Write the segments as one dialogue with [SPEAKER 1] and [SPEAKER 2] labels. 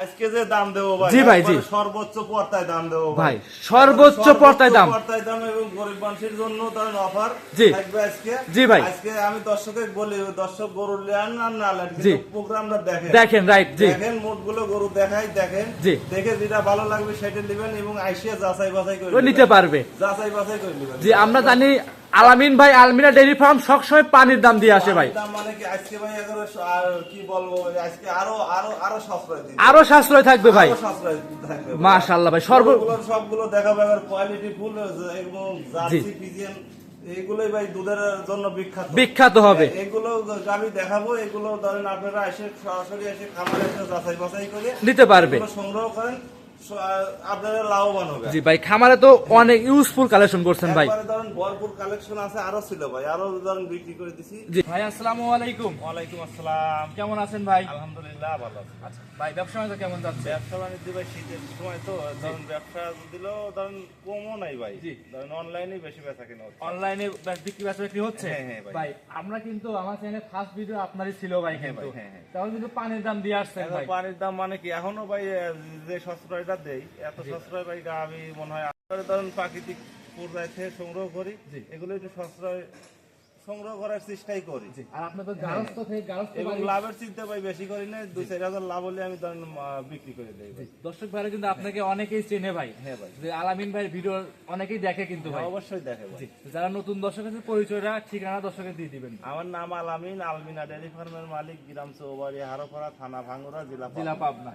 [SPEAKER 1] আজকে যে দাম দেবো ভাই
[SPEAKER 2] জি ভাই, জি।
[SPEAKER 1] সর্বোচ্চ পর্তায় দাম দেবো
[SPEAKER 2] ভাই, সর্বোচ্চ পর্তায় দাম।
[SPEAKER 1] পর্তায় দাম এবং গরিব মানুষের জন্য তার অফার
[SPEAKER 2] জি।
[SPEAKER 1] থাকবে আজকে
[SPEAKER 2] জি ভাই।
[SPEAKER 1] আজকে আমি দর্শকে বলি দর্শক গরু নেন আর না নেন কিন্তু প্রোগ্রামটা দেখেন
[SPEAKER 2] দেখেন রাইট জি
[SPEAKER 1] দেখেন গরু দেখাই দেখেন
[SPEAKER 2] জি।
[SPEAKER 1] দেখে যেটা ভালো লাগবে সেটা নেবেন এবং আইসিয়া যাচাই বাছাই করে
[SPEAKER 2] নিতে পারবে
[SPEAKER 1] যাচাই বাছাই করে নেবেন
[SPEAKER 2] জি আমরা জানি আলামিন ভাই আলমিনা ডেইরি ফার্ম সবসময় পানির দাম দিয়ে আসে ভাই।
[SPEAKER 1] মানে আর সাশ্রয়
[SPEAKER 2] থাকবে ভাই।
[SPEAKER 1] আরও ভাই।
[SPEAKER 2] সর্ব
[SPEAKER 1] সবগুলো দেখাবো কোয়ালিটি ফুল ভাই দুধের জন্য বিখ্যাত।
[SPEAKER 2] বিখ্যাত হবে।
[SPEAKER 1] এগুলো গাবি দেখাবো এগুলো ধরেন আপনারা এসে সরাসরি এসে খামারে এসে যাচাই বাছাই করে
[SPEAKER 2] নিতে পারবে।
[SPEAKER 1] সংগ্রহ করেন। আপনারা লাভবান হবে।
[SPEAKER 2] জি ভাই খামারে তো অনেক ইউজফুল কালেকশন করছেন ভাই।
[SPEAKER 1] ধরেন ভরপুর কালেকশন আছে আরও ছিল ভাই আরও ধরেন বিক্রি করে দিছি।
[SPEAKER 2] জি। ভাই আসসালামু আলাইকুম।
[SPEAKER 1] ওয়ালাইকুম আসসালাম।
[SPEAKER 2] কেমন আছেন ভাই?
[SPEAKER 1] আলহামদুলিল্লাহ ভালো আছি।
[SPEAKER 2] আচ্ছা ভাই ব্যবসা বাণিজ্য কেমন যাচ্ছে?
[SPEAKER 1] ব্যবসা বাণিজ্য ভাই শীতের সময় তো ধরেন ব্যবসা দিলেও ধরেন কমও নাই ভাই।
[SPEAKER 2] জি।
[SPEAKER 1] ধরেন অনলাইনে বেশি বেচা কেনা হচ্ছে।
[SPEAKER 2] অনলাইনে বিক্রি বেচা বিক্রি হচ্ছে?
[SPEAKER 1] হ্যাঁ, হ্যাঁ, ভাই।
[SPEAKER 2] আমরা কিন্তু আমার চ্যানেলে ফার্স্ট ভিডিও আপনারই ছিল ভাই
[SPEAKER 1] হ্যাঁ,
[SPEAKER 2] কিন্তু।
[SPEAKER 1] হ্যাঁ, হ্যাঁ।
[SPEAKER 2] তাহলে কিন্তু পানির দাম দিয়ে
[SPEAKER 1] আসছে
[SPEAKER 2] ভাই।
[SPEAKER 1] পানির দাম মানে কি? এখনও ভাই যে সশ্রয়টা দেই এত সশ্রয় ভাই আমি মনে হয় ধরেন প্রাকৃতিক পর্যায় থেকে সংগ্রহ করি। এগুলো একটু সশ্রয় সংগ্রহ করার চেষ্টাই করি।
[SPEAKER 2] আর আপনার তো গারস্থ থেকে গারস্থ
[SPEAKER 1] এবং লাভের চিন্তা ভাই বেশি করি না দুই চার হাজার লাভ হলে আমি ধরেন বিক্রি করে দেই ভাই।
[SPEAKER 2] দর্শক ভাইরা কিন্তু আপনাকে অনেকেই চেনে ভাই।
[SPEAKER 1] হ্যাঁ ভাই।
[SPEAKER 2] আলামিন ভাই ভিডিও অনেকেই দেখে কিন্তু ভাই।
[SPEAKER 1] অবশ্যই দেখে ভাই।
[SPEAKER 2] যারা নতুন দর্শক আছে পরিচয়টা ঠিকানা দর্শকে দিয়ে দিবেন।
[SPEAKER 1] আমার নাম আলামিন আলমিনা ডেয়ারি ফার্মের মালিক গ্রাম চৌবাড়ি হারোপাড়া থানা ভাঙ্গুরা জেলা
[SPEAKER 2] জেলা
[SPEAKER 1] পাবনা।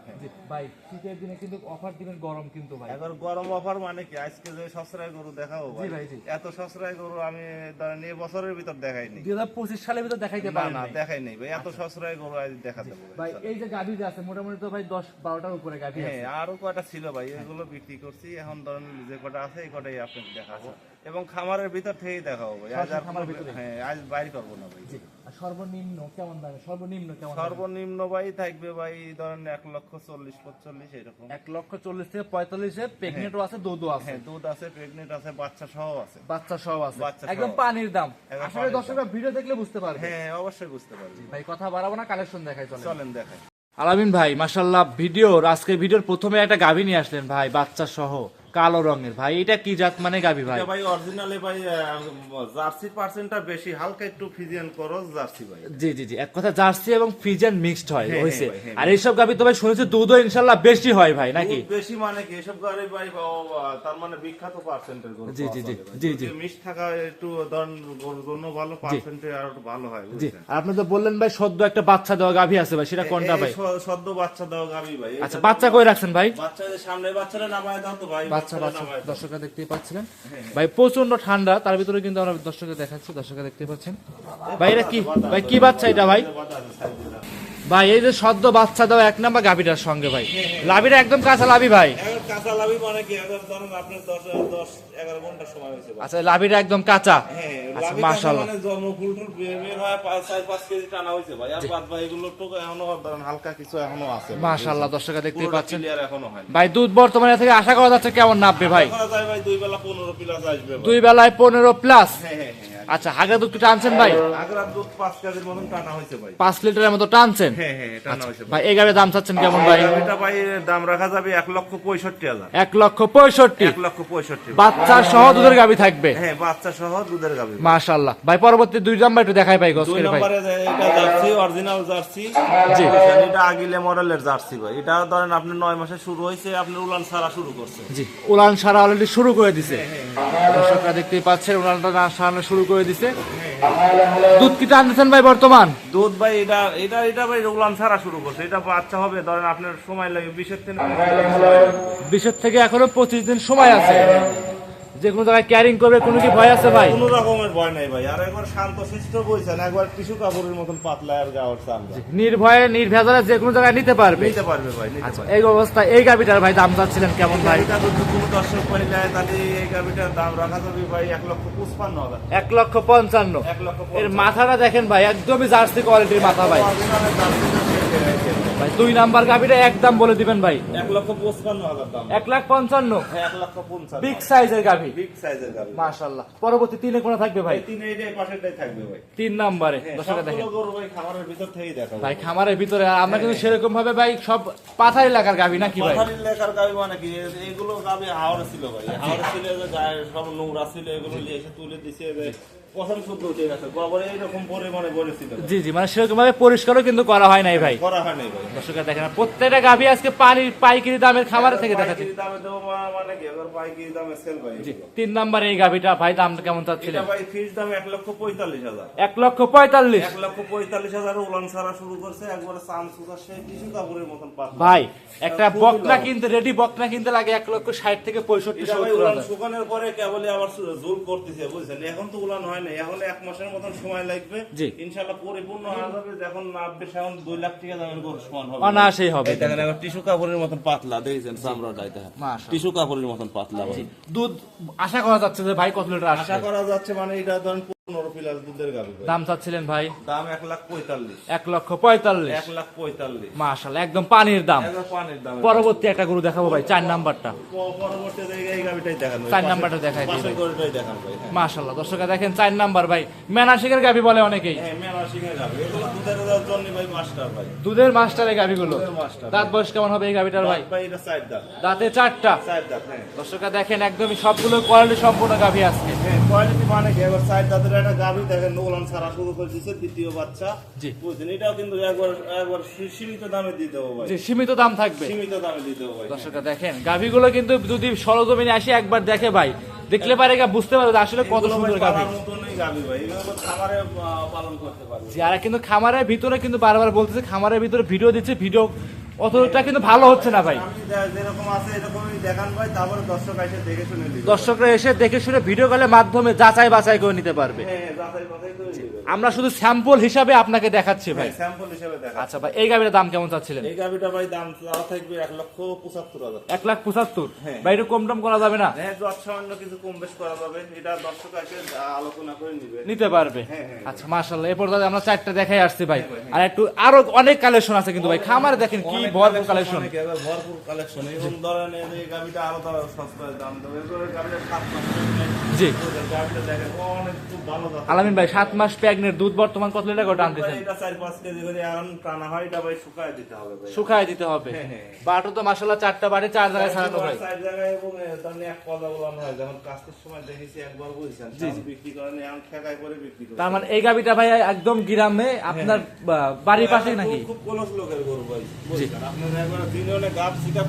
[SPEAKER 2] ভাই শীতের দিনে কিন্তু অফার দিবেন গরম কিন্তু ভাই।
[SPEAKER 1] এবার গরম অফার মানে কি? আজকে যে সসরায় গরু দেখাবো ভাই।
[SPEAKER 2] ভাই,
[SPEAKER 1] এত সসরায় গরু আমি ধরেন এই বছরের ভিতর দেখাইনি।
[SPEAKER 2] দুই হাজার পঁচিশ সালের ভিতরে দেখাইতে পারেন
[SPEAKER 1] না দেখাই নেই ভাই এত সসরায় গরু আজ দেখা দেবো
[SPEAKER 2] ভাই এই যে যে আছে মোটামুটি তো ভাই দশ বারোটার উপরে গাভি
[SPEAKER 1] হ্যাঁ আরও কয়টা ছিল ভাই এগুলো বিক্রি করছি। এখন ধরেন যে কটা আছে এই আপনাকে দেখাবো। এবং খামারের ভিতর থেকেই দেখাবো ভাই। আজ আর
[SPEAKER 2] খামারের ভিতরে?
[SPEAKER 1] হ্যাঁ আজ বাইরে করব না ভাই।
[SPEAKER 2] সর্বনিম্ন কেমন দামে? সর্বনিম্ন কেমন
[SPEAKER 1] সর্বনিম্ন ভাই থাকবে ভাই ধরেন এক লক্ষ চল্লিশ পঁচল্লিশ এরকম।
[SPEAKER 2] এক লক্ষ চল্লিশ থেকে পঁয়তাল্লিশে প্রেগনেন্টও আছে দুধও আছে।
[SPEAKER 1] হ্যাঁ দুধ আছে প্রেগনেন্ট আছে বাচ্চা সহ আছে।
[SPEAKER 2] বাচ্চা সব আছে। একদম পানির দাম। আসলে দর্শকরা ভিডিও দেখলে বুঝতে পারবে।
[SPEAKER 1] হ্যাঁ অবশ্যই বুঝতে পারবি।
[SPEAKER 2] ভাই কথা বাড়াবো না কালেকশন দেখাই চলে
[SPEAKER 1] চলেন দেখাই।
[SPEAKER 2] আলামিন ভাই মাশাল্লাহ ভিডিওর আজকে ভিডিওর প্রথমে একটা গাভী নিয়ে আসলেন ভাই বাচ্চা সহ। কালো রঙের। ভাই এটা কি জাত মানে গাভী ভাই?
[SPEAKER 1] ভাই অরিজিনালি ভাই জার্সি পার্সেন্টটা বেশি হালকা একটু ফিজিয়ান করস জার্সি ভাই।
[SPEAKER 2] জি জি জি এক কথা জার্সি এবং ফ্রিজিয়ান মিক্সড হয়
[SPEAKER 1] হ্যাঁ,
[SPEAKER 2] হয়েছে।
[SPEAKER 1] হ্যাঁ, হ্যাঁ।
[SPEAKER 2] আর এইসব গাভী তো ভাই শুনেছি দুধও ইনশাল্লাহ বেশি হয় ভাই নাকি?
[SPEAKER 1] বেশি মানে কি এসব গাড়ি ভাই তার মানে বিখ্যাত পার্সেন্টের গরু
[SPEAKER 2] জি, জি, জি, জি, জি।
[SPEAKER 1] মিক্স থাকা একটু ধরেন গরুর জন্য ভালো পার্সেন্টে আর একটু ভালো হয়
[SPEAKER 2] জি। আর আপনি তো বললেন ভাই সদ্য একটা বাচ্চা দেওয়া গাভী আছে ভাই সেটা কোনটা ভাই?
[SPEAKER 1] সদ্য বাচ্চা দাও গাবি ভাই
[SPEAKER 2] আচ্ছা বাচ্চা কই রাখছেন ভাই?
[SPEAKER 1] বাচ্চা সামনে বাচ্চারা নামায় দাও তো ভাই
[SPEAKER 2] বাচ্চা বাচ্চা দর্শকরা দেখতেই পাচ্ছিলেন। ভাই প্রচণ্ড ঠান্ডা তার ভিতরে কিন্তু আমরা দর্শকরা দেখাচ্ছি দর্শকরা দেখতে পাচ্ছেন। ভাই এটা কি ভাই কি বাচ্চা এটা ভাই। ভাই এই যে সদ্য বাচ্চা দাও এক নাম্বার গাভীটার সঙ্গে ভাই। লাভিটা একদম কাঁচা লাভি ভাই।
[SPEAKER 1] কাঁচা লাভি মানে কি? আপনার দশ দশ এগারো ঘণ্টা সময় হয়েছে
[SPEAKER 2] আচ্ছা লাভিটা একদম কাঁচা।
[SPEAKER 1] হ্যাঁ,
[SPEAKER 2] আচ্ছা, মাশাআল্লাহ।
[SPEAKER 1] মানে জন্ম ফুল টুল বের বের হয় পাঁচ চার পাঁচ কেজি টানা হয়েছে ভাই। আর বাদ ভাই এগুলো তো এখনও ধরেন হালকা কিছু এখনও আছে
[SPEAKER 2] মাশাআল্লাহ দর্শকরা দেখতেই পাচ্ছেন।
[SPEAKER 1] এখনও হয়
[SPEAKER 2] ভাই দুধ বর্তমানে থেকে আশা করা যাচ্ছে কেমন নামবে ভাই?
[SPEAKER 1] ভাই দুই বেলা পনেরো প্লাস আসবে
[SPEAKER 2] দুই বেলায় পনেরো প্লাস
[SPEAKER 1] হ্যাঁ হ্যাঁ হ্যাঁ
[SPEAKER 2] আচ্ছা হাগা দুধ কি টানছেন ভাই?
[SPEAKER 1] আগ্রার দুধ পাঁচ কেজির মতন টানা হয়েছে ভাই।
[SPEAKER 2] পাঁচ লিটারের মতো টানছেন?
[SPEAKER 1] হ্যাঁ হ্যাঁ টানা হয়েছে ভাই।
[SPEAKER 2] এই গাড়ির দাম চাচ্ছেন কেমন ভাই?
[SPEAKER 1] এটা ভাই দাম রাখা যাবে এক লক্ষ পঁয়ষট্টি হাজার।
[SPEAKER 2] এক লক্ষ পঁয়ষট্টি।
[SPEAKER 1] এক লক্ষ পঁয়ষট্টি।
[SPEAKER 2] বাচ্চা সহ দুধের গাভী থাকবে?
[SPEAKER 1] হ্যাঁ বাচ্চা সহ দুধের গাবি
[SPEAKER 2] মাশাল্লাহ ভাই পরবর্তী দুই নাম্বার একটু দেখাই
[SPEAKER 1] দুই
[SPEAKER 2] গসকের ভাই।
[SPEAKER 1] নম্বরে যে এটা জার্সি অরিজিনাল জার্সি।
[SPEAKER 2] জি।
[SPEAKER 1] এটা আগিলে মডেলের জার্সি ভাই। এটা ধরেন আপনি নয় মাসে শুরু হয়েছে আপনি উলান সারা শুরু করছে
[SPEAKER 2] জি উলান সারা অলরেডি শুরু করে দিছে। দর্শকরা দেখতেই পাচ্ছেন উলানটা না সারানো শুরু করে দিছে। দুধ কি টানতেছেন ভাই বর্তমান?
[SPEAKER 1] দুধ ভাই এটা এটা এটা ভাই উলান সারা শুরু করছে। এটা বাচ্চা হবে ধরেন আপনার সময় লাগে বিশের থেকে
[SPEAKER 2] বিশের থেকে এখনও পঁচিশ দিন সময় আছে। যে কোনো জায়গায় ক্যারিং করবে কোনো কি ভয় আছে ভাই?
[SPEAKER 1] কোনো রকমের ভয় নাই ভাই। আর একবার শান্ত শিষ্ট বইছেন একবার টিস্যু কাপড়ের মতন পাতলা আর গাওয়ার চাল
[SPEAKER 2] নির্ভয়ে নির্ভেজালে যে কোনো জায়গায় নিতে পারবে।
[SPEAKER 1] নিতে পারবে ভাই
[SPEAKER 2] আচ্ছা এই অবস্থা এই গাভিটার ভাই দাম চাচ্ছিলেন কেমন ভাই?
[SPEAKER 1] এটা যদি কোনো দর্শক পাই যায় তাহলে এই গাভিটার দাম রাখা যাবে ভাই এক লক্ষ পঁচপান্ন হাজার।
[SPEAKER 2] এক লক্ষ পঞ্চান্ন।
[SPEAKER 1] এক লক্ষ
[SPEAKER 2] এর মাথাটা দেখেন ভাই একদমই জার্সি কোয়ালিটির মাথা ভাই। ভাই দুই নাম্বার একদম বলে দিবেন ভাই।
[SPEAKER 1] এক লক্ষ হাজার দাম।
[SPEAKER 2] এক লাখ পঞ্চান্ন।
[SPEAKER 1] হ্যাঁ এক লক্ষ পঞ্চান্ন।
[SPEAKER 2] বিগ সাইজের গাভি।
[SPEAKER 1] বিগ সাইজের
[SPEAKER 2] মাশাল্লাহ পরবর্তী তিনে কোনা থাকবে ভাই?
[SPEAKER 1] তিন এইটাই পাশেরটাই থাকবে ভাই।
[SPEAKER 2] তিন নাম্বারে।
[SPEAKER 1] হ্যাঁ,
[SPEAKER 2] দর্শকরা দেখেন।
[SPEAKER 1] ভাই খামারের ভিতর থেকেই দেখাবো
[SPEAKER 2] ভাই খামারের ভিতরে আর আমরা কিন্তু সেরকম ভাবে ভাই সব পাথার এলাকার গাভি নাকি ভাই?
[SPEAKER 1] গাবি মানে কি? এগুলো হাওড়ে ছিল ভাই। হাওড়ে ছিল যে সব নোংরা ছিল এগুলো নিয়ে এসে তুলে দিছে
[SPEAKER 2] জি জি মানে সেরকম ভাবে পরিষ্কারও কিন্তু করা হয় নাই ভাই।
[SPEAKER 1] করা হয় নাই ভাই।
[SPEAKER 2] দর্শকরা দেখেন প্রত্যেকটা গাভি আজকে পানির পাইকারি দামের খামার থেকে দেখাচ্ছে।
[SPEAKER 1] দামে মানে দামে
[SPEAKER 2] জি তিন নাম্বারে এই গাভিটা ভাই দামটা কেমন
[SPEAKER 1] ভাই দাম এক লক্ষ পঁয়তাল্লিশ হাজার।
[SPEAKER 2] এক লক্ষ পঁয়তাল্লিশ।
[SPEAKER 1] এক লক্ষ পঁয়তাল্লিশ হাজার উলান ছাড়া শুরু করছে একবারে চান সে কিছু কাপড়ের মতন
[SPEAKER 2] ভাই একটা বকনা। কিনতে রেডি বকনা কিনতে লাগে এক লক্ষ ষাট থেকে পঁয়ষট্টি
[SPEAKER 1] শুকানোর পরে কেবলই আবার জোর করতেছে বুঝছেন? এখন তো উলান হয় না এখন এক মাসের মতন সময় লাগবে।
[SPEAKER 2] জি।
[SPEAKER 1] ইনশাল্লাহ পরিপূর্ণ হয়ে যাবে। যখন নাববে এখন দুই লাখ টাকা দামের গরু সমান হবে।
[SPEAKER 2] অনায়াসেই হবে।
[SPEAKER 1] দেখেন এখন টিস্যু কাপড়ের মতন পাতলা দেখেছেন? চামড়াটা
[SPEAKER 2] মাশাআল্লাহ।
[SPEAKER 1] টিস্যু কাপড়ের মতন পাতলা
[SPEAKER 2] দুধ আশা করা যাচ্ছে যে ভাই কত লিটার
[SPEAKER 1] আশা করা যাচ্ছে মানে এটা ধরেন পনেরো প্লাস দুধের গাবি ভাই।
[SPEAKER 2] দাম চাচ্ছিলেন ভাই?
[SPEAKER 1] দাম এক লাখ পঁয়তাল্লিশ।
[SPEAKER 2] এক লক্ষ পঁয়তাল্লিশ?
[SPEAKER 1] এক লাখ পঁয়তাল্লিশ।
[SPEAKER 2] মাশাল্লাহ একদম পানির দাম।
[SPEAKER 1] পানির দাম।
[SPEAKER 2] পরবর্তী একটা গরু দেখাবো ভাই চার নাম্বারটা।
[SPEAKER 1] পরবর্তী জায়গায় এই গাবিটাই দেখান ভাই।
[SPEAKER 2] চার নাম্বারটা দেখাই দিই
[SPEAKER 1] পাশের
[SPEAKER 2] ভাই।
[SPEAKER 1] গরুটাই দেখান ভাই হ্যাঁ।
[SPEAKER 2] দর্শকরা দেখেন চার নাম্বার ভাই। মেনাশিকের গাভি বলে অনেকেই।
[SPEAKER 1] হ্যাঁ দুধের
[SPEAKER 2] মাস্টারের গাভিগুলো। দাঁত বয়স কেমন হবে এই গাভিটার ভাই? দাঁতে। চারটা।
[SPEAKER 1] হ্যাঁ।
[SPEAKER 2] দর্শকরা দেখেন একদমই সবগুলো কোয়ালিটি সম্পূর্ণ গাভি আজকে।
[SPEAKER 1] হ্যাঁ কোয়ালিটি মানে দাঁতের একটা গাভি দেখেন সারা শুরু করে দ্বিতীয় বাচ্চা।
[SPEAKER 2] জি।
[SPEAKER 1] বুঝছেন? এটাও কিন্তু একবার একবার সীমিত দামে দিয়ে দেবো ভাই।
[SPEAKER 2] যে সীমিত দাম থাকবে।
[SPEAKER 1] সীমিত দামে দেবো ভাই।
[SPEAKER 2] দর্শকরা দেখেন গাভিগুলো কিন্তু যদি সরজমিনে আসে একবার দেখে ভাই। দেখলে পারে বুঝতে পারে যে আসলে কত সুন্দর গাভি।
[SPEAKER 1] পারবে।
[SPEAKER 2] যারা কিন্তু খামারের ভিতরে কিন্তু বারবার বলতেছে খামারের ভিতরে ভিডিও দিচ্ছে ভিডিও অতটা কিন্তু ভালো হচ্ছে না ভাই। দর্শকরা এসে দেখে শুনে ভিডিও কলের মাধ্যমে যাচাই বাছাই করে নিতে পারবে।
[SPEAKER 1] হ্যাঁ হ্যাঁ, যাচাই বাছাই করে দিবে
[SPEAKER 2] আমরা শুধু স্যাম্পল হিসাবে আপনাকে দেখাচ্ছি ভাই।
[SPEAKER 1] হ্যাঁ স্যাম্পল হিসেবে
[SPEAKER 2] আচ্ছা ভাই এই গাভিটার দাম কেমন চাচ্ছিলেন?
[SPEAKER 1] এই গাভিটা ভাই দাম থাকবে এক লক্ষ পঁচাত্তর হাজার।
[SPEAKER 2] এক লাখ পঁচাত্তর। ভাই একটু কম টম করা যাবে না?
[SPEAKER 1] হ্যাঁ সামান্য কিছু কম বেশ করা যাবে। এটা দর্শক এসে আলোচনা করে নিবে।
[SPEAKER 2] নিতে পারবে। আচ্ছা মাশাল্লাহ এরপর আমরা চারটা দেখাই আসছি ভাই। আর একটু আরও অনেক কালেকশন আছে কিন্তু ভাই। খামারে দেখেন কি ভরপুর কালেকশন
[SPEAKER 1] ভরপুর কালেকশন এবং ধরেন এই যে গাভিটা আরও তারা সস্তায় দাম দেবে গাভিটা সাত
[SPEAKER 2] জি।
[SPEAKER 1] গাভিটা দেখেন অনেক খুব ভালো দাম
[SPEAKER 2] আলামিন ভাই সাত মাস প্যাগনের দুধ বর্তমান কত লিটার করে টানতেছেন?
[SPEAKER 1] এটা চার পাঁচ কেজি করে এখন টানা হয় এটা ভাই শুকায় দিতে হবে ভাই।
[SPEAKER 2] শুকায় দিতে হবে।
[SPEAKER 1] হ্যাঁ, হ্যাঁ।
[SPEAKER 2] বাটো তো মাসাল্লাহ চারটা বাড়ি চার জায়গায় ছাড়ানো ভাই
[SPEAKER 1] চার জায়গায় এবং এ, এক পদা বলানো হয় যেমন কাজের সময় দেখেছি একবার বুঝছেন বিক্রি করেন এখন ঠেকায় করে বিক্রি করে
[SPEAKER 2] তার মানে এই গাবিটা ভাই একদম গ্রামে আপনার বাড়ির পাশে নাকি?
[SPEAKER 1] খুব কলস লোকের গরু ভাই বুঝছেন আপনার একবার দিনে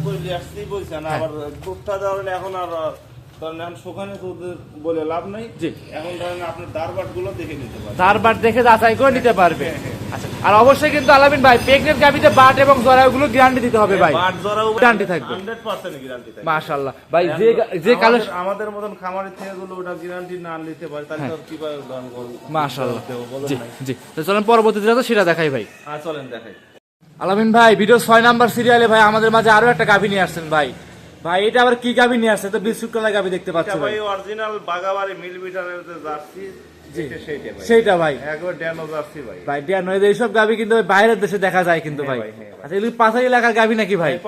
[SPEAKER 1] করে আসতেই বলছেন
[SPEAKER 2] হ্যাঁ।
[SPEAKER 1] আবার দুধটা ধরেন এখন আর ধরেন এখন শুকানে দুধ বলে লাভ নাই।
[SPEAKER 2] জি।
[SPEAKER 1] এখন ধরেন আপনার দারবাট দেখে নিতে
[SPEAKER 2] যাচাই করে নিতে পারবে।
[SPEAKER 1] হ্যাঁ,
[SPEAKER 2] আচ্ছা আর অবশ্যই কিন্তু আলামিন ভাই প্রেগনেন্ট গাবিতে বাট এবং জরাগুলো গ্যারান্টি দিতে হবে ভাই।
[SPEAKER 1] বাট জরাও
[SPEAKER 2] গ্যারান্টি থাকবে।
[SPEAKER 1] গ্যারান্টি
[SPEAKER 2] ভাই যে যে কালে
[SPEAKER 1] আমাদের- মতন খামারের থেকে গুলো ওটা গ্যারান্টি না নিতে পারে তাহলে
[SPEAKER 2] হ্যাঁ।
[SPEAKER 1] তো কীভাবে দাম করব
[SPEAKER 2] মাশাল্লাহ জি তো চলেন পরবর্তীতে যা সেটা দেখাই ভাই।
[SPEAKER 1] চলেন দেখাই।
[SPEAKER 2] আলামিন ভাই ভিডিও ছয় নাম্বার সিরিয়ালে ভাই আমাদের মাঝে আরও একটা গাভি নিয়ে আসছেন ভাই। ভাই এটা আবার কি গাবি নিয়ে আসছে? তো বিস্কুট কালার গাভি দেখতে পাচ্ছি ভাই।
[SPEAKER 1] অরিজিনাল বাগাবাড়ি মিল বিটারের জার্সি। সেইটা ভাই।
[SPEAKER 2] ভাই।
[SPEAKER 1] ড্যানো
[SPEAKER 2] এইসব গাভি কিন্তু বাইরের দেশে দেখা যায় কিন্তু ভাই।
[SPEAKER 1] ভাই, হ্যাঁ ভাই।
[SPEAKER 2] আচ্ছা এগুলি পাশাই এলাকার গাভি নাকি ভাই?
[SPEAKER 1] এই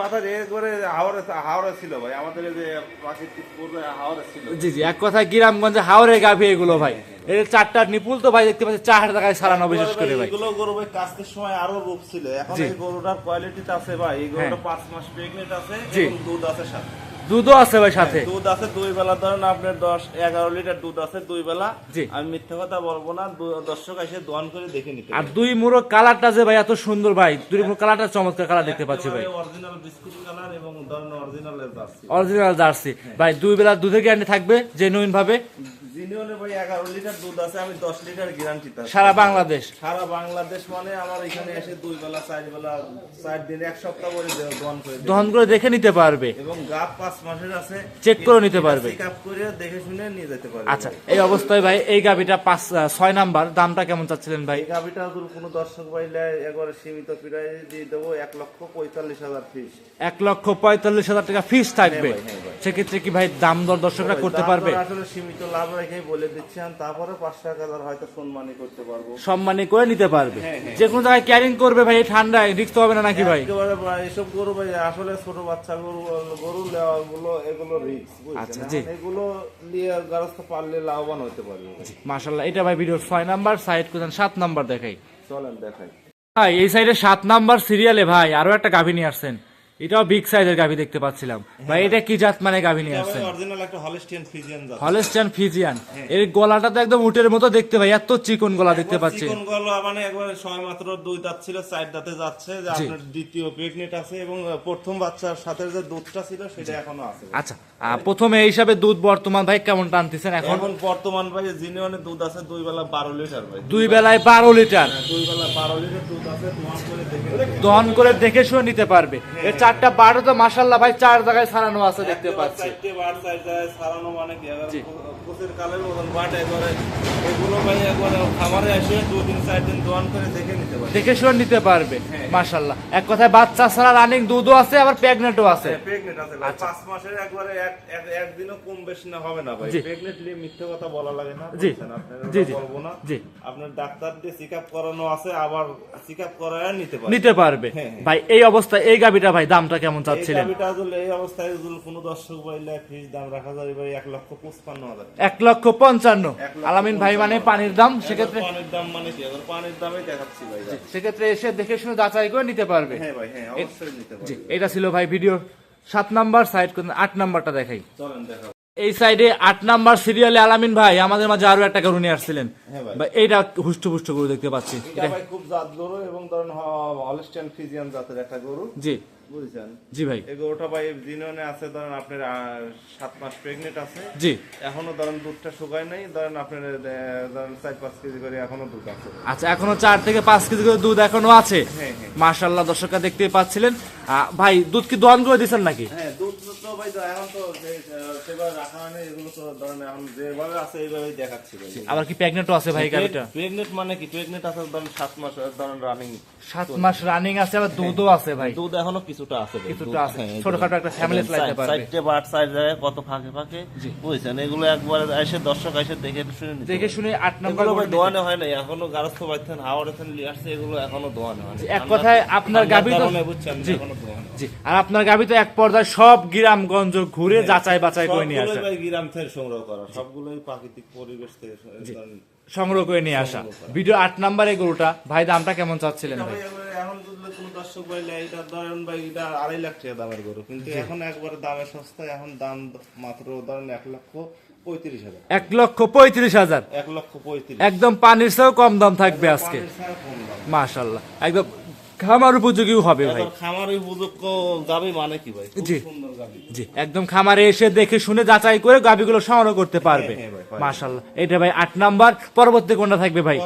[SPEAKER 1] হাওড়ে হাওড়ে ছিল ভাই। আমাদের এই যে প্রাকৃতিক পূর্বে হাওড়ে ছিল।
[SPEAKER 2] জি জি এক কথায় গ্রামগঞ্জে হাওড়ে গাভি এগুলো ভাই। এর চারটা নিপুল তো ভাই দেখতে পাচ্ছি চার টাকায় সারানো বিশেষ করে ভাই
[SPEAKER 1] এগুলো গরু ভাই কাস্তের সময় আরও রূপ ছিল। এখন এই গরুটার কোয়ালিটিটা আছে ভাই। এই গরুটা
[SPEAKER 2] হ্যাঁ।
[SPEAKER 1] পাঁচ মাস প্রেগনেন্ট আছে। এবং দুধ আছে সাথে।
[SPEAKER 2] দুধও আছে ভাই সাথে।
[SPEAKER 1] দুধ আছে দুই বেলা ধরেন আপনার দশ এগারো লিটার দুধ আছে দুই বেলা। আমি মিথ্যে কথা বলব না দর্শক এসে দোয়ান করে দেখে নিতে
[SPEAKER 2] আর দুই মুড়ো কালারটা যে ভাই এত সুন্দর ভাই দুই মুড়ো কালারটা চমৎকার কালার দেখতে পাচ্ছি ভাই।
[SPEAKER 1] অরিজিনাল বিস্কুট কালার এবং ধরেন অরিজিনাল জার্সি।
[SPEAKER 2] Original jersey. ভাই দুই বেলা দুধের গ্যারান্টি থাকবে জেনুইন ভাবে।
[SPEAKER 1] জিনিয়নে ভাই এগারো লিটার দুধ আছে আমি দশ লিটার গ্যারান্টি
[SPEAKER 2] সারা বাংলাদেশ?
[SPEAKER 1] সারা বাংলাদেশ মানে আমার এখানে এসে দুই বেলা চার বেলা চার দিন এক সপ্তাহ করে
[SPEAKER 2] দহন করে দেখে নিতে পারবে।
[SPEAKER 1] এবং গাপ পাঁচ মাসের আছে
[SPEAKER 2] Check করে নিতে পারবে।
[SPEAKER 1] চেক করে দেখে শুনে নিয়ে যেতে পারবে।
[SPEAKER 2] আচ্ছা এই অবস্থায় ভাই এই গাভিটা পাঁচ ছয় নাম্বার দামটা কেমন চাচ্ছিলেন ভাই?
[SPEAKER 1] এই গাভিটা যদি কোনো দর্শক পাইলে একবারে সীমিত প্রায় দিয়ে দেবো এক লক্ষ পঁয়তাল্লিশ হাজার ফিস
[SPEAKER 2] এক লক্ষ পঁয়তাল্লিশ হাজার টাকা ফিস থাকবে।
[SPEAKER 1] হ্যাঁ ভাই, হ্যাঁ।
[SPEAKER 2] সেক্ষেত্রে কি ভাই দাম দর দর্শকরা করতে পারবে?
[SPEAKER 1] আসলে সীমিত লাভ রেখে বলে দিচ্ছি আমি তারপরে পাঁচ টাকা হাজার হয়তো সম্মানই করতে পারব।
[SPEAKER 2] সম্মানী করে নিতে পারবে।
[SPEAKER 1] হ্যাঁ, হ্যাঁ।
[SPEAKER 2] যে কোনো জায়গায় ক্যারিং করবে ভাই ঠান্ডায় রিক্স হবে না নাকি ভাই?
[SPEAKER 1] একেবারে এসব গরু ভাই আসলে ছোট বাচ্চা গরু গরু গুলো এগুলো
[SPEAKER 2] আচ্ছা, জি।
[SPEAKER 1] এগুলো নিয়ে গারস্থ পারলে লাভবান হতে পারবে
[SPEAKER 2] মাশাল্লাহ এটা ভাই ভিডিওর ছয় নাম্বার সাইড কোথান সাত নাম্বার দেখাই।
[SPEAKER 1] চলেন দেখাই।
[SPEAKER 2] ভাই এই সাইডে সাত নাম্বার সিরিয়ালে ভাই আরও একটা গাভী নিয়ে আসছেন। এটাও বিগ সাইজের গাভী দেখতে পাচ্ছিলাম। ভাই এটা কি জাত মানে গাভী নিয়ে আসছেন?
[SPEAKER 1] অরিজিনাল একটা হলস্টিয়ান ফিজিয়ান জাত।
[SPEAKER 2] হলেস্টান ফিজিয়ান এর গলাটা তো একদম উটের মতো দেখতে ভাই এত চিকন গলা দেখতে পাচ্ছি।
[SPEAKER 1] চিকন গলা মানে একবারে ছয় মাত্র দুই দাঁত ছিল চার দাঁতে যাচ্ছে যে আপনার দ্বিতীয় প্রেগনেন্ট আছে এবং প্রথম বাচ্চার সাথে যে দুধটা ছিল সেটা এখনও আছে।
[SPEAKER 2] আচ্ছা প্রথমে এই হিসাবে দুধ বর্তমান ভাই কেমন টানতেছেন এখন?
[SPEAKER 1] এখন বর্তমান ভাই জিনিয়নে দুধ আছে দুই বেলা বারো লিটার ভাই।
[SPEAKER 2] দুই বেলায় বারো লিটার।
[SPEAKER 1] দুই বেলা বারো লিটার দুধ আছে তোমার করে দেখে
[SPEAKER 2] দহন করে দেখে শুনে নিতে পারবে। এর চারটা বারো তো মাসাল্লাহ ভাই চার জায়গায় ছাড়ানো আছে দেখতে পাচ্ছি।
[SPEAKER 1] সারানো মানে দেখে নিতে
[SPEAKER 2] শুনে নিতে পারবে মাসাল্লাহ এক কথায় বাচ্চা ছাড়া রানিং দুধও আছে আবার প্রেগনেন্টও আছে।
[SPEAKER 1] ভাই। পাঁচ মাসের একবারে এক এক- একদিনও কম বেশি না হবে না ভাই। মিথ্যে কথা বলা লাগে না
[SPEAKER 2] জি।
[SPEAKER 1] আপনার
[SPEAKER 2] জি, জি।
[SPEAKER 1] বলব না।
[SPEAKER 2] জি।
[SPEAKER 1] আপনার ডাক্তার দিয়ে করানো আছে আবার করায় নিতে পারে
[SPEAKER 2] নিতে পারবে।
[SPEAKER 1] হ্যাঁ, হ্যাঁ।
[SPEAKER 2] ভাই এই অবস্থায় এই গাবিটা ভাই দামটা কেমন চাচ্ছিলেন?
[SPEAKER 1] দাবিটা যদি এই অবস্থায় যদি কোনো দর্শক পাইলে ফিস দাম রাখা যাবে ভাই এক লক্ষ হাজার
[SPEAKER 2] পঞ্চান্ন। আলামিন ভাই মানে পানির দাম সেক্ষেত্রে
[SPEAKER 1] পানির দাম মানে কি? পানির দামই দেখাচ্ছি ভাই
[SPEAKER 2] সেক্ষেত্রে এসে দেখে শুনে যাচাই করে নিতে পারবে।
[SPEAKER 1] হ্যাঁ ভাই হ্যাঁ অবশ্যই নিতে পারবে।
[SPEAKER 2] এটা ছিল ভাই ভিডিও সাত নাম্বার সাইড আট নাম্বারটা দেখাই।
[SPEAKER 1] চলেন দেখা
[SPEAKER 2] এই সাইডে আট নাম্বার সিরিয়ালে আলামিন ভাই আমাদের মাঝে আরও একটা গরু নিয়ে আসছিলেন।
[SPEAKER 1] হ্যাঁ
[SPEAKER 2] এইটা হুষ্ট পুষ্ট গরু দেখতে পাচ্ছি।
[SPEAKER 1] এটা ভাই খুব জাত গরু এবং ধরেন হলস্টাইন ফিজিয়ান জাতের একটা গরু।
[SPEAKER 2] জি।
[SPEAKER 1] বুঝছেন?
[SPEAKER 2] জি ভাই।
[SPEAKER 1] এই গরুটা ভাই জিনিয়নে আছে ধরেন আপনার আহ, সাত মাস প্রেগনেন্ট আছে।
[SPEAKER 2] জি।
[SPEAKER 1] এখনও ধরেন দুধটা শুকায় নাই ধরেন আপনার ধরেন চার পাঁচ কেজি করে এখনও দুধ আছে।
[SPEAKER 2] আচ্ছা এখনও চার থেকে পাঁচ কেজি করে দুধ এখনও আছে।
[SPEAKER 1] হ্যাঁ, হ্যাঁ।
[SPEAKER 2] মার্শাল্লাহ দর্শকরা দেখতেই পাচ্ছিলেন। ভাই দুধ কি দহন করে দিচ্ছেন নাকি?
[SPEAKER 1] হ্যাঁ দুধ তো ভাই এখন তো সেভাবে রাখা হয়নি এগুলো তো ধরেন এখন যেভাবে আছে এইভাবেই দেখাচ্ছি ভাই।
[SPEAKER 2] আবার কি প্রেগনেন্টও আছে ভাই গাড়িটা?
[SPEAKER 1] প্রেগনেন্ট মানে কি? প্রেগনেন্ট আছে ধরেন সাত মাস ধরেন রানিং
[SPEAKER 2] সাত মাস রানিং আছে আবার দুধও আছে ভাই।
[SPEAKER 1] দুধ এখনও কিছুটা আছে
[SPEAKER 2] কিছুটা আছে।
[SPEAKER 1] হ্যাঁ,
[SPEAKER 2] ছোটখাটো একটা
[SPEAKER 1] দেখেন,
[SPEAKER 2] পারবে।
[SPEAKER 1] সাইডে বাট সাইড কত ফাঁকে ফাঁকে। বুঝছেন? এগুলো একবার এসে দর্শক এসে দেখে শুনে নিতে
[SPEAKER 2] দেখে শুনে আট নাম্বার
[SPEAKER 1] ভাই দোয়ানে হয় না এখনও গারস্থ পাইতেন হাওড়াতেন লিয়ে আসছে এগুলো এখনও দোয়ানে হয়।
[SPEAKER 2] এক কথায় আপনার গাভী তো- জি। আর আপনার গাভী তো এক পর্যায়ে সব গ্রামগঞ্জ ঘুরে যাচাই বাছাই করে নিয়ে আসা।
[SPEAKER 1] গ্রাম থেকে সংগ্রহ করা সবগুলোই প্রাকৃতিক পরিবেশ থেকে
[SPEAKER 2] সংগ্রহ করে নিয়ে আসা। ভিডিও আট নাম্বারে গরুটা ভাই দামটা কেমন চাচ্ছিলেন ভাই?
[SPEAKER 1] এখন কোনো দর্শক পাইলে এটা ধরেন ভাই এটা আড়াই লাখ টাকা দামের গরু কিন্তু এখন একবারে দামের সস্তা এখন দাম মাত্র ধরেন এক লক্ষ পঁয়ত্রিশ হাজার।
[SPEAKER 2] এক লক্ষ পঁয়ত্রিশ হাজার?
[SPEAKER 1] এক লক্ষ পঁয়ত্রিশ।
[SPEAKER 2] একদম পানির চেয়েও কম দাম থাকবে আজকে।
[SPEAKER 1] দাম।
[SPEAKER 2] মাশাল্লাহ। একদম খামার উপযোগীও হবে ভাই।
[SPEAKER 1] খামারে উপযুক্ত গাবি মানে কি ভাই? খুব
[SPEAKER 2] জি।
[SPEAKER 1] সুন্দর গাবি।
[SPEAKER 2] জি একদম খামারে এসে দেখে শুনে যাচাই করে গাবিগুলো সংগ্রহ করতে পারবে।
[SPEAKER 1] হ্যাঁ,
[SPEAKER 2] মাশাল্লাহ এটা ভাই আট নাম্বার। পরবর্তী কোনটা থাকবে ভাই?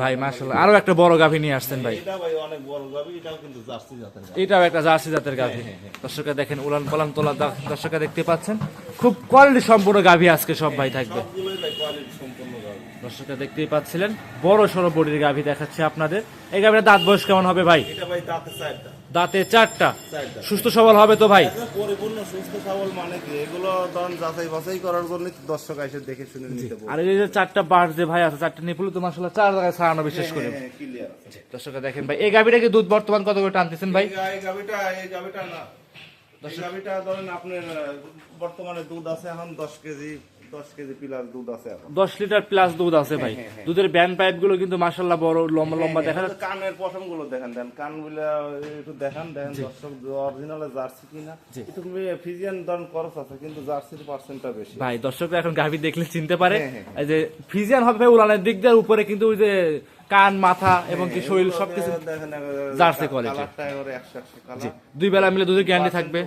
[SPEAKER 2] ভাই মাশাল্লাহ আরও একটা বড় গাভী নিয়ে আসছেন ভাই।
[SPEAKER 1] এটা ভাই অনেক বড় গাবি এটাও কিন্তু জার্সি জাতের গাবি।
[SPEAKER 2] এটাও একটা জার্সি জাতের গাভী
[SPEAKER 1] হ্যাঁ,
[SPEAKER 2] দর্শকরা দেখেন উলান পালান তোলা দর্শকরা দেখতে পাচ্ছেন। খুব কোয়ালিটি সম্পূর্ণ গাভী আজকে সব ভাই থাকবে
[SPEAKER 1] সবগুলোই ভাই কোয়ালিটি সম্পূর্ণ গাবি
[SPEAKER 2] দর্শকরা দেখতেই পাচ্ছিলেন বড় সড়ো বডির গাভী দেখাচ্ছে আপনাদের। এই গাভীর দাঁত বয়স কেমন হবে ভাই?
[SPEAKER 1] দাঁতে চারটা।
[SPEAKER 2] সুস্থ সবল হবে তো ভাই?
[SPEAKER 1] পরিপূর্ণ সুস্থ সবল মানে কি? এগুলো ধরেন যাচাই বাছাই করার জন্য দর্শক এসে দেখে শুনে নিতে
[SPEAKER 2] আর এই যে চারটা বাস যে ভাই আছে চারটা নিপুল তো মাসাল্লাহ চার জায়গায় ছাড়ানো বিশেষ করে।
[SPEAKER 1] হ্যাঁ আছে।
[SPEAKER 2] দর্শকরা দেখেন ভাই এই গাভীটাকে দুধ বর্তমান কত করে টানতেছেন ভাই?
[SPEAKER 1] এই গা- এই গাবিটা না। এই গাবিটা ধরেন আপনার বর্তমানে দুধ আছে এখন দশ কেজি। দশ
[SPEAKER 2] লিটার প্লাস দুধ আছে ভাই।
[SPEAKER 1] হ্যাঁ, হ্যাঁ।
[SPEAKER 2] দুধের ব্যান পাইপগুলো কিন্তু মাসাল্লাহ বড় লম্বা লম্বা দেখা
[SPEAKER 1] হ্যাঁ,
[SPEAKER 2] যাচ্ছে।
[SPEAKER 1] কানের পশমগুলো দেখেন দেন কানগুলা একটু দেখান দেখেন দর্শক অরিজিনাল জার্সি কিনা একটু ফিজিয়ান ধরেন খরচ আছে কিন্তু জার্সির পার্সেন্টটা বেশি।
[SPEAKER 2] ভাই দর্শকরা এখন গাভী দেখলে চিনতে পারে।
[SPEAKER 1] হ্যাঁ, হ্যাঁ।
[SPEAKER 2] যে ফিজিয়ান হবে উড়ানের উলানের দিক দিয়ে উপরে কিন্তু ওই যে কান মাথা এবং কি শরীর সবকিছু জার্সি জি দুই বেলা মিলে দুধের গ্যারান্টি থাকবে।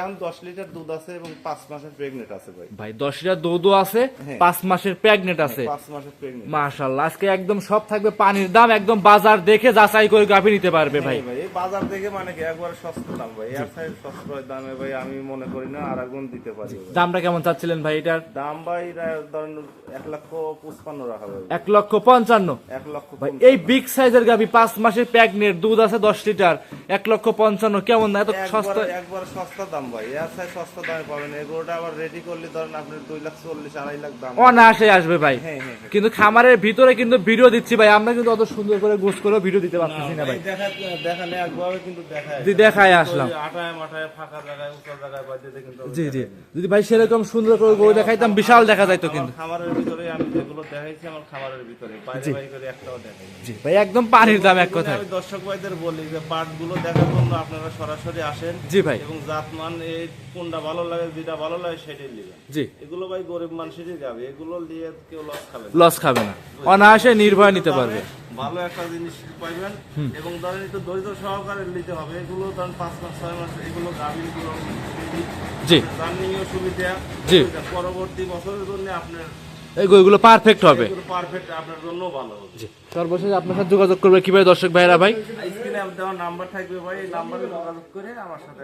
[SPEAKER 1] এখন দশ লিটার দুধ আছে এবং পাঁচ মাসের প্রেগনেন্ট আছে ভাই।
[SPEAKER 2] ভাই দশ লিটার দুধও আছে
[SPEAKER 1] হ্যাঁ।
[SPEAKER 2] পাঁচ মাসের প্রেগনেন্ট আছে।
[SPEAKER 1] পাঁচ মাসের প্রেগনেন্ট
[SPEAKER 2] মাশাল্লাহ আজকে একদম সব থাকবে পানির দাম একদম বাজার দেখে যাচাই করে গাভী নিতে পারবে ভাই।
[SPEAKER 1] ভাই বাজার থেকে মানে কি একবার সস্তা দাম ভাই। এর সাইড সস্তা দামে ভাই আমি মনে করি না আর একগুণ দিতে পারি
[SPEAKER 2] দামটা কেমন চাচ্ছিলেন ভাই এটার?
[SPEAKER 1] দাম ভাই ধরেন এক লক্ষ পঁচপান্ন রাখা ভাই।
[SPEAKER 2] এক লক্ষ পঞ্চান্ন।
[SPEAKER 1] এক লক্ষ
[SPEAKER 2] ভাই এই বিগ সাইজের গাভী পাঁচ মাসের প্যাগনেট দুধ আছে দশ লিটার এক লক্ষ পঞ্চান্ন কেমন না? এত সস্তা
[SPEAKER 1] একবার সস্তা দাম ভাই। এর সাইড সস্তা দামে পাবেন। এগুলোটা আবার রেডি করলে ধরেন আপনি দুই লাখ চল্লিশ আড়াই লাখ দাম।
[SPEAKER 2] অনায়াসে আসবে ভাই।
[SPEAKER 1] হ্যাঁ, হ্যাঁ, হ্যাঁ।
[SPEAKER 2] কিন্তু খামারের ভিতরে কিন্তু ভিডিও দিচ্ছি ভাই। আমরা কিন্তু অত সুন্দর করে গোস করে ভিডিও দিতে পারতেছি না ভাই।
[SPEAKER 1] দেখা দেখালে একভাবে কিন্তু দেখায়
[SPEAKER 2] জি, দেখায় আসলাম।
[SPEAKER 1] আটায় মাটায় ফাঁকা জায়গায় উঁচু জায়গায় বাজেতে কিন্তু
[SPEAKER 2] জি জি। যদি ভাই সেরকম সুন্দর করে গরু দেখাইতাম বিশাল দেখা যাইতো কিন্তু।
[SPEAKER 1] খামারের ভিতরে আমি যেগুলো দেখাইছি আমার খামারের ভিতরে বাইরে বাইরে করে একটাও দেখাই
[SPEAKER 2] জি ভাই একদম পানির দাম এক
[SPEAKER 1] আমি দর্শক ভাইদের বলি যে পাটগুলো দেখার জন্য আপনারা সরাসরি আসেন
[SPEAKER 2] জি ভাই।
[SPEAKER 1] এবং জাতমান এই কোনটা ভালো লাগে যেটা ভালো লাগে সেটাই নেবেন।
[SPEAKER 2] জি।
[SPEAKER 1] এগুলো ভাই গরিব মানুষেরই যাবে এগুলো নিয়ে কেউ লস খাবে
[SPEAKER 2] লস খাবে না। অনায়াসে নির্ভয় নিতে পারবে।
[SPEAKER 1] ভালো একটা জিনিস পাইবেন। এবং ধরেন একটু দরিদ্র সহকারে নিতে হবে। এগুলো ধরেন পাঁচ মাস ছয় মাস এগুলো গাভীরগুলো
[SPEAKER 2] জি।
[SPEAKER 1] রানিংয়েও সুবিধা।
[SPEAKER 2] জি।
[SPEAKER 1] পরবর্তী বছরের জন্য আপনার
[SPEAKER 2] পারফেক্ট হবে।
[SPEAKER 1] পারফেক্ট আপনার জন্য ভালো হবে।
[SPEAKER 2] জি। সর্বশেষ আপনার সাথে যোগাযোগ করবে কীভাবে দর্শক ভাইরা ভাই?
[SPEAKER 1] স্ক্রিনে নাম্বার থাকবে ভাই এই নাম্বারে যোগাযোগ করে আমার সাথে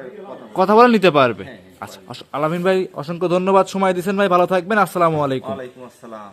[SPEAKER 1] কথা
[SPEAKER 2] বলে নিতে পারবে। আচ্ছা আলামিন ভাই অসংখ্য ধন্যবাদ। সময় দিয়েছেন ভাই ভালো থাকবেন। আসসালামু আলাইকুম।
[SPEAKER 1] ওয়ালাইকুম আসসালাম।